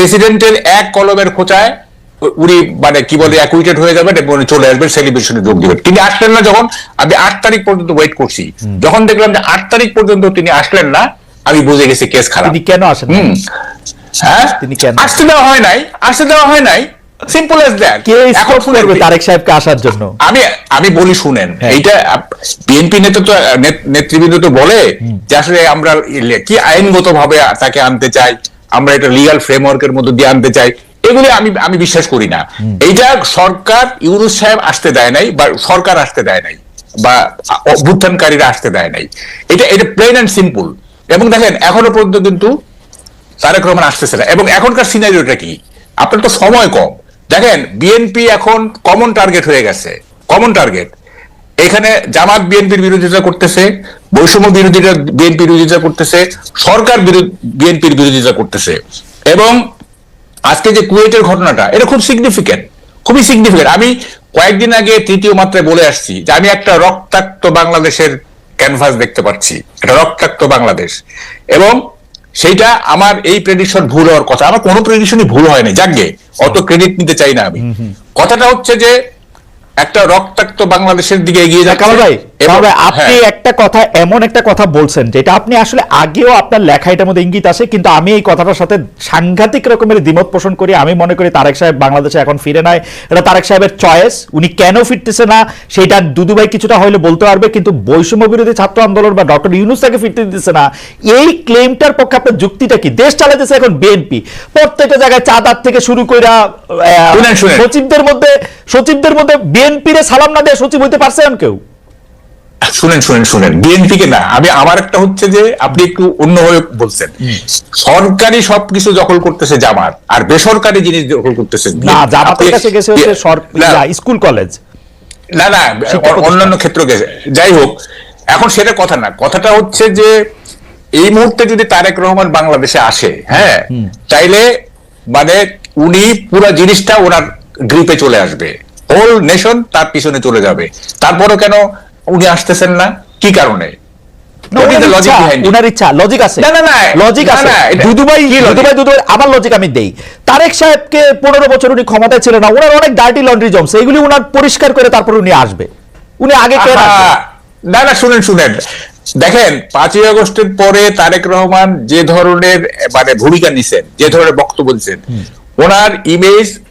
প্রেসিডেন্টের এক কলমের খোঁচায় উনি মানে কি বলে অ্যাকুইটেড হয়ে যাবেন এবং চলে আসবেন সেলিব্রেশনে যোগ দিবেন। তিনি আসলেন না যখন আমি আট তারিখ পর্যন্ত ওয়েট করছি। যখন দেখলাম যে আট তারিখ পর্যন্ত তিনি আসলেন না আমি বুঝে গেছি কেস খারাপ। তিনি কেন আসেন? হ্যাঁ? তিনি কেন? আসতে দেওয়া হয় নাই আসতে দেওয়া হয় নাই। সিম্পল এজ দ্যাট কে করবে তারেক সাহেবকে আসার জন্য? আমি আমি বলি শুনেন হ্যাঁ। এইটা বিএনপি নেতা তো নেতৃবৃন্দ তো বলে যে আসলে আমরা কি আইনগত ভাবে তাকে আনতে চাই? আমরা এটা লিগাল ফ্রেমওয়ার্কের মধ্যে দিয়ে আনতে চাই। এগুলি আমি আমি বিশ্বাস করি না। এইটা সরকার ইউনুস সাহেব আসতে দেয় নাই বা সরকার আসতে দেয় নাই বা অভ্যুত্থানকারীরা আসতে দেয় নাই। এটা এটা প্লেন অ্যান্ড সিম্পল এবং দেখেন এখনও পর্যন্ত কিন্তু তারেক রহমান আসতেছে না। এবং এখনকার সিনারিওটা কি? আপনার তো সময় কম। দেখেন বিএনপি এখন কমন টার্গেট হয়ে গেছে। কমন টার্গেট এখানে জামাত বিএনপির বিরোধিতা করতেছে বৈষম্য বিরোধীরা বিএনপির বিরোধিতা করতেছে সরকার বিএনপির বিরোধিতা করতেছে। এবং আজকে যে কুয়েটের ঘটনাটা এটা খুব সিগনিফিকেন্ট খুবই সিগনিফিকেন্ট আমি কয়েকদিন আগে তৃতীয় মাত্রায় বলে আসছি যে আমি একটা রক্তাক্ত বাংলাদেশের ক্যানভাস দেখতে পাচ্ছি একটা রক্তাক্ত বাংলাদেশ। এবং সেইটা আমার এই প্রেডিকশন ভুল হওয়ার কথা। আমার কোনো প্রেডিকশনই ভুল হয়নি যাকে অত ক্রেডিট নিতে চাই না আমি। কথাটা হচ্ছে যে একটা রক্তাক্ত বাংলাদেশের দিকে এগিয়ে যাচ্ছে। ভাই কামাল ভাই, আপনি হ্যাঁ। একটা কথা এমন একটা কথা বলছেন যেটা আপনি আসলে আগেও আপনার লেখা এটার মধ্যে ইঙ্গিত আছে কিন্তু আমি এই কথাটার সাথে সাংঘাতিক রকমের দ্বিমত পোষণ করি। আমি মনে করি তারেক সাহেব বাংলাদেশে এখন ফিরে নাই। এটা তারেক সাহেবের চয়েস উনি কেন ফিরতেছে না সেটা দুদু ভাই কিছুটা হইলে বলতে পারবে কিন্তু বৈষম্য বিরোধী ছাত্র আন্দোলন বা ডক্টর ইউনুস তাকে ফিরতে দিতেছে না। এই ক্লেমটার পক্ষে আপনার যুক্তিটা কি? দেশ চালাতেছে এখন বিএনপি। প্রত্যেকটা জায়গায় চাঁদার থেকে শুরু শুনেন। সচিবদের মধ্যে সচিবদের মধ্যে বিএনপি রে সালাম না দিয়ে সচিব হইতে পারছে কেউ? শুনেন শুনেন শুনেন। বিএনপি কে না আমি আমার একটা হচ্ছে যে আপনি একটু অন্যভাবে বলছেন। সরকারি সবকিছু দখল করতেছে জামাত আর বেসরকারি জিনিস দখল করতেছে না জামাতের কাছে গেছে হচ্ছে স্কুল কলেজ। না না অন্যান্য ক্ষেত্র গেছে। যাই হোক এখন সেটা কথা না। কথাটা হচ্ছে যে এই মুহূর্তে যদি তারেক রহমান বাংলাদেশে আসে হ্যাঁ চাইলে মানে উনি পুরো জিনিসটা ওনার গ্রিপে চলে আসবে। হোল নেশন তার পিছনে চলে যাবে। তারপরও কেন উনি আসতেছেন না? কি কারণে? না, What is owner the logic ইচ্ছা, behind it? ওনার ইচ্ছা লজিক আছে। না, না, না, লজিক আছে। না, এটা- দুদুভাই কি logic? দুদুভাই দুদুভাই আমার লজিক আমি দেই। তারেক সাহেবকে পনেরো বছর উনি ক্ষমতায় ছিলেন না ওনার অনেক ডার্টি লন্ড্রি জমছে এগুলি উনার পরিষ্কার করে তারপর উনি আসবে। উনি আগে না না শুনেন শুনেন। দেখেন পাঁচই আগস্টের পরে তারেক রহমান যে ধরনের মানে ভূমিকা নিছেন যে ধরনের বক্তব্য দিচ্ছেন ওনার ইমেজ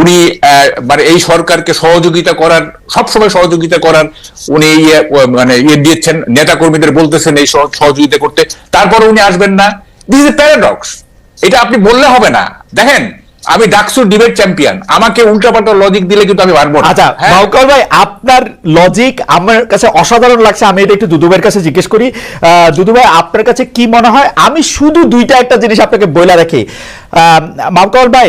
উনি মানে এই সরকারকে সহযোগিতা করার সবসময় সহযোগিতা করার উনি ইয়ে, মানে ইয়ে দিয়েছেন নেতা কর্মীদের বলতেছেন এই সহযোগিতা করতে। তারপরে উনি আসবেন না। দিস ইজ এ প্যারাডক্স এটা আপনি বললে হবে না। দেখেন আমি ডাকসু ডিবেট চ্যাম্পিয়ন আমাকে উল্টাপাল্টা লজিক দিলে কিন্তু আমি পারব না। আচ্ছা হ্যাঁ? নৌকার ভাই আপনার লজিক আমার কাছে অসাধারণ লাগছে। আমি এটা একটু দুদুবের কাছে জিজ্ঞেস করি। আহ, দুদু ভাই আপনার কাছে কি মনে হয়? আমি শুধু দুইটা একটা জিনিস আপনাকে বলে রাখি। মামকাল ভাই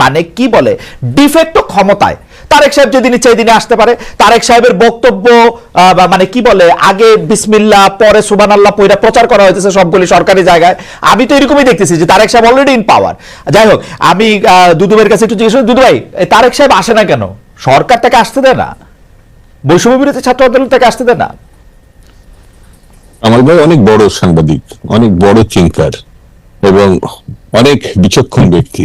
মানে কি বলে? ডিফেক্ট ক্ষমতায়। তারেক সাহেব যেদিন ইচ্ছে দিনে আসতে পারে, তারেক সাহেবের বক্তব্য মানে কি বলে, আগে বিসমিল্লা, পরে সুবান আল্লাহ পয়রা প্রচার করা হয়েছে সবগুলি সরকারি জায়গায়। আমি তো এরকমই দেখতেছি যে তারেক সাহেব অলরেডি ইন পাওয়ার যাই হোক, আমি দুদুভাইয়ের কাছে একটু জিজ্ঞেস করি, দুদু ভাই তারেক সাহেব আসে না কেন? সরকার তাকে আসতে দেয় না? বৈষম্য বিরোধী ছাত্র আন্দোলন তাকে আসতে দেয় না? আমার ভাই অনেক বড় সাংবাদিক, অনেক বড় থিঙ্কার এবং অনেক বিচক্ষণ ব্যক্তি।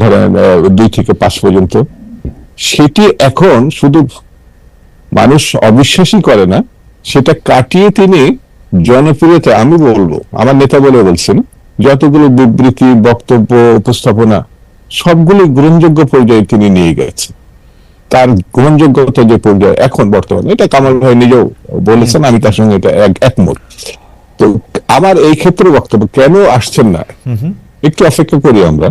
ধরেন দুই থেকে পাঁচ পর্যন্ত। সেটি এখন শুধু মানুষ অবিশ্বাসই করে না সেটা কাটিয়ে তিনি জনপ্রিয়তা আমি বলব আমার নেতা বলে বলছেন যতগুলো বিবৃতি বক্তব্য উপস্থাপনা সবগুলো গ্রহণযোগ্য পর্যায়ে তিনি নিয়ে গেছে তার গ্রহণযোগ্যতা যে পর্যায়ে এখন বর্তমানে এটা কামাল ভাই নিজেও বলেছেন আমি তার সঙ্গে এটা এক- একমত। তো আমার এই ক্ষেত্রে বক্তব্য কেন আসছেন না? একটু অপেক্ষা করি আমরা।